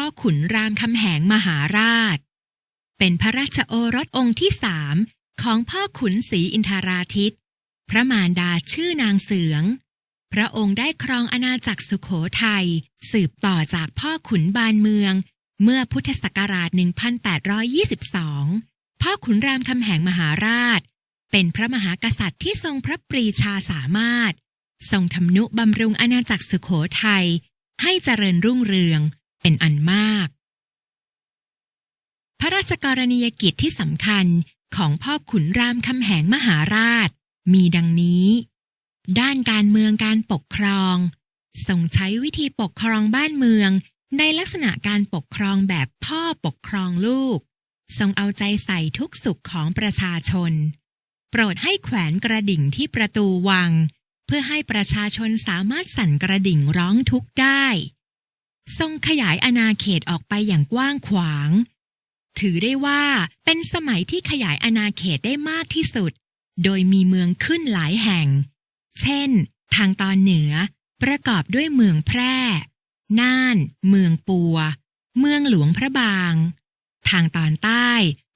พ่อขุนรามคำแหงมหาราช เป็นพระราชโอรสองค์ที่สามของพ่อขุนศรีอินทราทิต พระมารดาชื่อนางเสือง พระองค์ได้ครองอาณาจักรสุขโขทัยสืบต่อจากพ่อขุนบานเมือง เมื่อพุทธศักราช 1822 พ่อขุนรามคำแหงมหาราช เป็นพระมหากษัตริย์ที่ทรงพระปรีชาสามารถ ทรงทำนุบำรุงอาณาจักรสุขโขทัยให้เจริญรุ่งเรือง เป็นอันมาก พระราชกรณียกิจที่สำคัญของพ่อขุนรามคำแหงมหาราช มีดังนี้ ด้านการเมืองการปกครองทรงใช้วิธีปกครองบ้านเมือง ในลักษณะการปกครองแบบพ่อปกครองลูก ทรงเอาใจใส่ทุกสุขของประชาชน โปรดให้แขวนกระดิ่งที่ประตูวัง เพื่อให้ประชาชนสามารถสั่นกระดิ่งร้องทุกข์ได้ ทรงขยายอาณาเขตออกไปอย่างกว้างขวาง ถือได้ว่าเป็นสมัยที่ขยายอาณาเขตได้มากที่สุด โดยมีเมืองขึ้นหลายแห่ง เช่น ทางตอนเหนือ ประกอบด้วยเมืองแพร่ น่าน เมืองปัว เมืองหลวงพระบาง ทางตอนใต้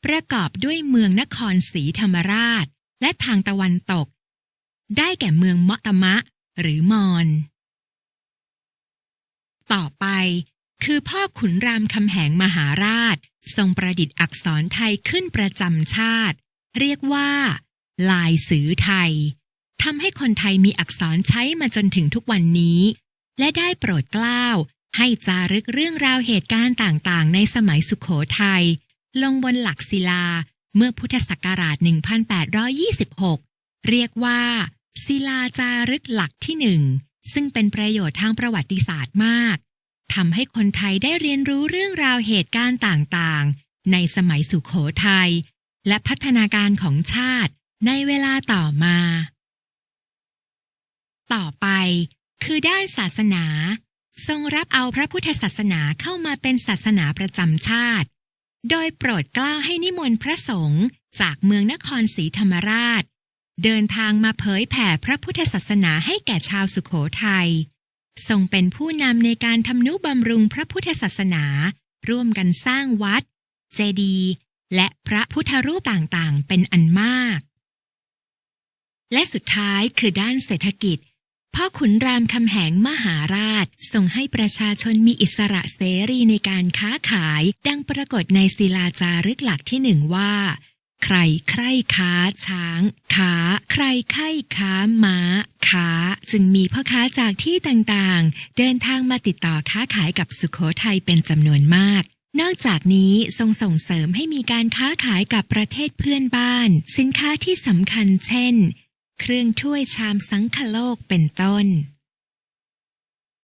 ประกอบด้วยเมืองนครศรีธรรมราช และทางตะวันตก ได้แก่เมืองมะตมะ หรือมอน ต่อไป คือพ่อขุนรามคำแหงมหาราช ทรงประดิษฐ์อักษรไทยขึ้นประจำชาติ เรียกว่า ลายสือไทยทำให้คนไทยมีอักษรใช้มาจนถึงทุกวันนี้ และได้โปรดเกล้า ให้จารึกเรื่องราวเหตุการณ์ต่างๆ ในสมัยสุขโขทัยลงบนหลักศิลาเมื่อพุทธศักราช 1826 เรียกว่า ศิลาจารึกหลักที่หนึ่ง ซึ่งเป็นประโยชน์ทางประวัติศาสตร์มากทำให้คนไทยได้เรียนรู้เรื่องราวเหตุการณ์ต่างๆ ในสมัยสุขโขทัยและพัฒนาการของชาติในเวลาต่อมา ต่อไปคือด้านศาสนา ทรงรับเอาพระพุทธศาสนาเข้ามาเป็นศาสนาประจำชาติ โดยโปรดกล้าให้นิมนต์พระสงฆ์จากเมืองนครศรีธรรมราช เดินทางมาเผยแผ่พระพุทธศาสนาให้แก่ชาวสุขโขทัยทรงเป็นผู้นำในการทำนุบำรุงพระพุทธศาสนา ร่วมกันสร้างวัด เจดีย์และพระพุทธรูปต่างๆ เป็นอันมาก และสุดท้ายคือด้านเศรษฐกิจ พ่อขุนรามคำแหงมหาราชทรงให้ประชาชนมีอิสระเสรีในการค้าขาย ดังปรากฏในศิลาจารึกหลักที่หนึ่งว่า ใครใครค้าช้างค้าใครใครค้าม้าค้าจึงมีพ่อค้าจากที่ต่างๆ เดินทางมาติดต่อค้าขายกับสุขโขทัยเป็นจำนวนมาก นอกจากนี้ทรงส่งเสริมให้มีการค้าขายกับประเทศเพื่อนบ้าน สินค้าที่สำคัญเช่น เครื่องถ้วยชามสังคโลกเป็นต้น